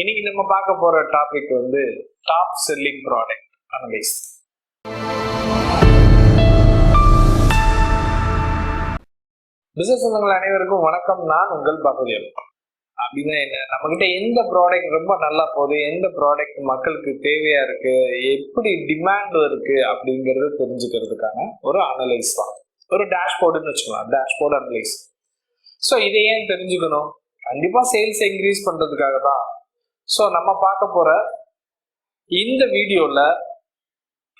இன்னைக்கு நம்ம பார்க்க போற டாபிக் வந்து top selling product analyse business சொந்தங்கள் அனைவருக்கும் வணக்கம். நான் உங்கள் பகுதியல் அப்படின்னா என்ன? நம்ம கிட்ட எந்த ப்ராடக்ட் ரொம்ப நல்லா போகுது? எந்த ப்ராடக்ட் மக்களுக்கு தேவையா இருக்கு? எப்படி டிமாண்ட் இருக்கு? அப்படிங்கறத தெரிஞ்சுக்கிறதுக்கான ஒரு அனலைஸ் தான். ஒரு டேஷ்போர்டுன்னு வச்சுக்கலாம். டேஷ்போர்டு அனலைஸ் ஸோ இதை ஏன் தெரிஞ்சுக்கணும்? கண்டிப்பா சேல்ஸ் இன்க்ரீஸ் பண்றதுக்காக தான் ஸோ நம்ம பார்க்க போற இந்த வீடியோல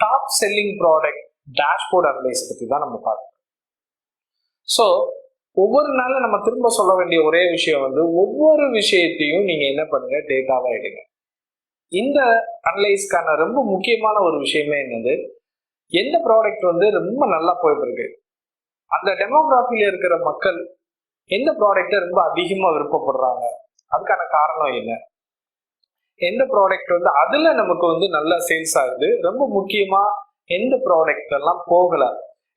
top selling product dashboard analyse பத்தி தான் நம்ம பார்க்கணும் ஸோ ஒவ்வொரு நாளும் நம்ம திரும்ப சொல்ல வேண்டிய ஒரே விஷயம் வந்து ஒவ்வொரு விஷயத்தையும் நீங்க என்ன பண்ணுங்க டேட்டாவா எடுங்க. இந்த அனலைஸ்க்கான ரொம்ப முக்கியமான ஒரு விஷயமே என்னது? எந்த ப்ராடக்ட் வந்து ரொம்ப நல்லா போயிட்டு இருக்கு அந்த டெமோகிராஃபியில் இருக்கிற மக்கள் எந்த ப்ராடக்ட்டை ரொம்ப அதிகமாக விருப்பப்படுறாங்க? அதுக்கான காரணம் என்ன? எந்த ப்ராடக்ட் வந்து அதுல நமக்கு வந்து நல்லா சேல்ஸ் ஆகுது. ரொம்ப முக்கியமா எந்த ப்ராடக்ட் எல்லாம் போகல.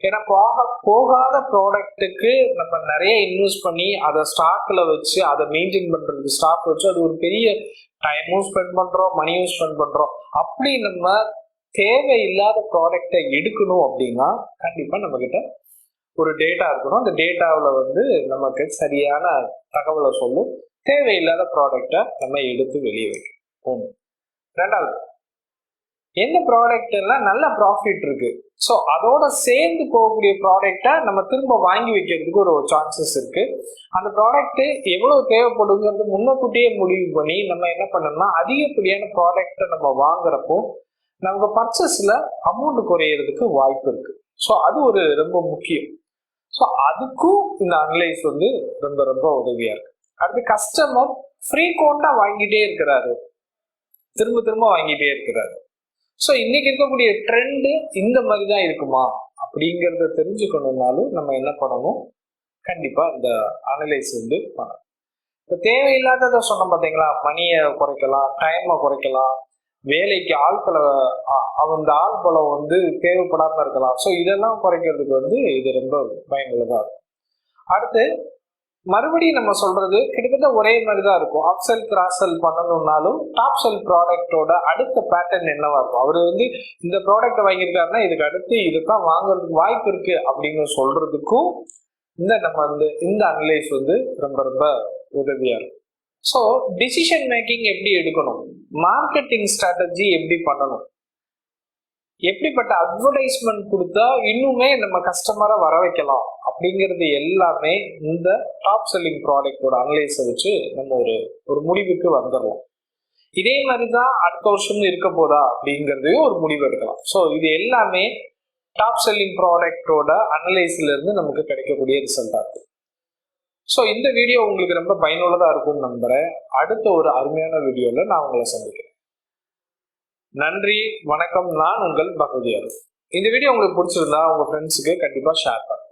ஏன்னா போக போகாத ப்ராடக்ட்டுக்கு நம்ம நிறைய இன்வெஸ்ட் பண்ணி அதை ஸ்டாக்ல வச்சு அதை மெயின்டைன் பண்றதுக்கு ஸ்டாக் வச்சு அது ஒரு பெரிய டைமும் ஸ்பெண்ட் பண்றோம் மணியும் ஸ்பெண்ட் பண்றோம். அப்படி நம்ம தேவையில்லாத ப்ராடக்டை எடுக்கணும் அப்படின்னா கண்டிப்பா நம்ம கிட்ட ஒரு டேட்டா இருக்கணும். அந்த டேட்டாவில் வந்து நமக்கு சரியான தகவலை சொல்லும். தேவையில்லாத ப்ராடக்டை நம்ம எடுத்து வெளியே வைக்கணும். ஒன்று ரெண்டாவது எந்த ப்ராடக்ட் எல்லாம் நல்ல ப்ராஃபிட் இருக்கு. ஸோ அதோட சேர்ந்து போகக்கூடிய ப்ராடக்டை நம்ம திரும்ப வாங்கி வைக்கிறதுக்கு ஒரு சான்சஸ் இருக்கு. அந்த ப்ராடக்ட் எவ்வளவு தேவைப்படுங்கிறது முன்னக்கூட்டியே முடிவு பண்ணி நம்ம என்ன பண்ணணும்னா அதிகப்படியான ப்ராடக்டை நம்ம வாங்குறப்போ நமக்கு பர்ச்சஸ்ல அமௌண்ட் குறையிறதுக்கு வாய்ப்பு இருக்கு. ஸோ அது ஒரு ரொம்ப முக்கியம். ஸோ அதுக்கும் இந்த அனலைஸ் வந்து ரொம்ப ரொம்ப உதவியா இருக்கு. அடுத்து கஸ்டமர் ஃப்ரீக்வெண்டா வாங்கிட்டே இருக்கிறாரு. திரும்ப திரும்ப வாங்கிட்டே இருக்கிறாரு. ஸோ இன்னைக்கு இருக்கக்கூடிய ட்ரெண்டு இந்த மாதிரி தான் இருக்குமா? அப்படிங்கிறத தெரிஞ்சுக்கணும்னாலும் நம்ம என்ன பண்ணணும்? கண்டிப்பா இந்த அனலைஸ் வந்து பண்ணணும். இப்போ தேவையில்லாததை சொன்னோம் பார்த்தீங்களா மணியை குறைக்கலாம் டைமை குறைக்கலாம் வேலைக்கு ஆட்களை அந்த ஆள் பலம் வந்து தேவைப்படாம இருக்கலாம். ஸோ இதெல்லாம் குறைக்கிறதுக்கு வந்து இது ரொம்ப பயனுள்ளதாக இருக்கும். அடுத்து மறுபடியும் நம்ம சொல்றது கிட்டத்தட்ட ஒரே மாதிரி தான் இருக்கும். அப் செல் கிராஸ் செல் பண்ணணும்னாலும் டாப் செல் ப்ராடக்டோட அடுத்த பேட்டர்ன் என்னவா இருக்கும்? அவர் வந்து இந்த ப்ராடக்ட்டை வாங்கியிருக்காருன்னா இதுக்கு அடுத்து இதுதான் வாங்குறதுக்கு வாய்ப்பு இருக்கு அப்படின்னு சொல்றதுக்கும் இந்த நம்ம வந்து இந்த அனலைஸ் வந்து ரொம்ப ரொம்ப உதவியா இருக்கும். ஸோ டிசிஷன் மேக்கிங் எப்படி எடுக்கணும்? மார்க்கெட்டிங் ஸ்ட்ராட்டஜி எப்படி பண்ணணும்? எப்படிப்பட்ட அட்வர்டைஸ்மெண்ட் கொடுத்தா இன்னுமே நம்ம கஸ்டமரை வர வைக்கலாம்? அப்படிங்கிறது எல்லாமே இந்த டாப் செல்லிங் ப்ராடக்டோட அனலைஸை வச்சு நம்ம ஒரு ஒரு முடிவுக்கு வந்துடலாம். இதே மாதிரி தான் அடுத்த வருஷம் இருக்க போதா அப்படிங்கிறதையும் ஒரு முடிவு எடுக்கலாம். ஸோ இது எல்லாமே டாப் செல்லிங் ப்ராடக்டோட அனலைஸ்ல இருந்து நமக்கு கிடைக்கக்கூடிய ரிசல்ட்டாக இருக்குது ஸோ இந்த வீடியோ உங்களுக்கு ரொம்ப பயனுள்ளதாக இருக்கும்னு நம்புறேன். அடுத்த ஒரு அருமையான வீடியோவில் நான் உங்களை சந்திக்கிறேன். நன்றி வணக்கம். நான் உங்கள் பகுதியார் இந்த வீடியோ உங்களுக்கு பிடிச்சிருந்தா உங்க ஃப்ரெண்ட்ஸுக்கு கண்டிப்பாக ஷேர் பண்ணுங்க.